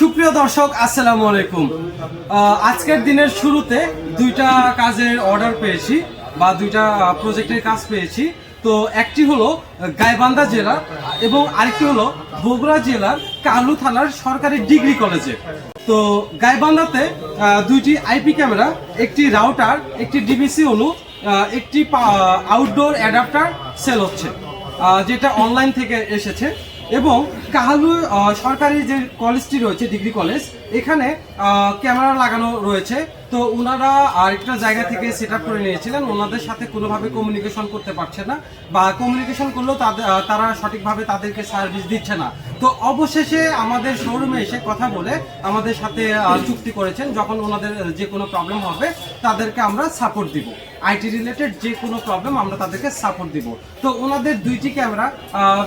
সুপ্রিয় দর্শক, আসসালামু আলাইকুম। আজকের দিনের শুরুতে দুইটা কাজের অর্ডার পেয়েছি বা দুইটা প্রজেক্টের কাজ পেয়েছি। তো একটি হলো গাইবান্ধা জেলা এবং আরেকটি হলো বগুড়া জেলার কালু থানার সরকারি ডিগ্রি কলেজে। তো গাইবান্ধাতে দুইটি আইপি ক্যামেরা, একটি রাউটার, একটি ডিবিসি অনু একটি আউটডোর অ্যাডাপ্টার সেল হচ্ছে যেটা অনলাইন থেকে এসেছে। এবং কাহালু সরকারি যে কলেজটি রয়েছে, ডিগ্রি কলেজ, এখানে ক্যামেরা লাগানো রয়েছে। তো ওনারা আরেকটা জায়গা থেকে সেট করে নিয়েছিলেন। ওনাদের সাথে কোনোভাবে কমিউনিকেশন করতে পারছে না বা কমিউনিকেশন করলেও তাদের তারা সঠিকভাবে তাদেরকে সার্ভিস দিচ্ছে না। তো অবশেষে আমাদের শোরুমে এসে কথা বলে আমাদের সাথে চুক্তি করেছেন। যখন ওনাদের যে কোনো প্রবলেম হবে, তাদেরকে আমরা সাপোর্ট দিব। আইটি রিলেটেড যে কোনো প্রবলেম আমরা তাদেরকে সাপোর্ট দিব। তো ওনাদের দুইটি ক্যামেরা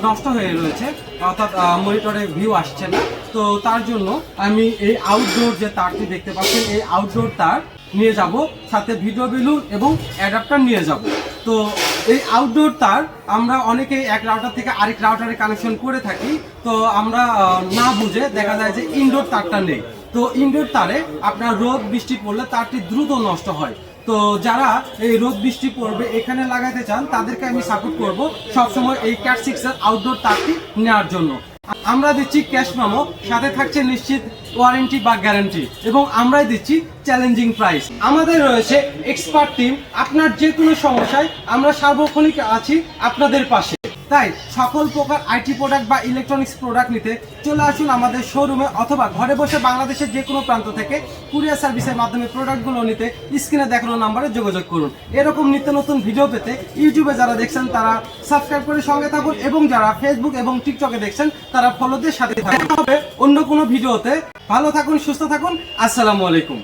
নষ্ট হয়ে রয়েছে, অর্থাৎ মনিটরে ভিউ আসছে না। তো তার জন্য আমি এই আউটডোর যে তারটি দেখতে পাচ্ছেন, এই আউটডোর তার নিয়ে যাব, সাথে ভিডিও বেলুন এবং অ্যাডাপ্টার নিয়ে যাব। তো এই আউটডোর তার আমরা অনেকে এক রাউটার থেকে আরেক রাউটারে কানেকশন করে থাকি, তো আমরা না বুঝে দেখা যায় যে ইনডোর তারটা নেই। তো ইনডোর তারে আপনার রোদ, বৃষ্টি পড়লে তারটি দ্রুত নষ্ট হয়। তো যারা এই রোদ বৃষ্টি পড়বে এখানে লাগাতে চান, তাদেরকে আমি সাপোর্ট করব সবসময় এই ক্যাট সিক্সের আউটডোর তারটি নেওয়ার জন্য। আমরা দিচ্ছি ক্যাশ মামো সাথে থাকছে নিশ্চিত ওয়ারেন্টি বা গ্যারান্টি এবং আমরাই দিচ্ছি চ্যালেঞ্জিং প্রাইস আমাদের রয়েছে এক্সপার্ট টিম আপনার যে কোনো সমস্যায় আমরা সার্বক্ষণিক আছি আপনাদের পাশে। তাই সকল প্রকার আইটি প্রোডাক্ট বা ইলেকট্রনিক্স প্রোডাক্ট নিতে চলে আসুন আমাদের শোরুমে অথবা ঘরে বসে বাংলাদেশের যে কোনো প্রান্ত থেকে কুরিয়ার সার্ভিসের মাধ্যমে প্রোডাক্টগুলো নিতে স্ক্রিনে দেখানো নাম্বারে যোগাযোগ করুন। এরকম নিত্য নতুন ভিডিও পেতে ইউটিউবে যারা দেখছেন, তারা সাবস্ক্রাইব করে সঙ্গে থাকুন এবং যারা ফেসবুক এবং টিকটকে দেখছেন, তারা ফলোদের সাথে থাকুন। হবে অন্য কোনো ভিডিওতে ভালো থাকুন, সুস্থ থাকুন। আসসালামু আলাইকুম।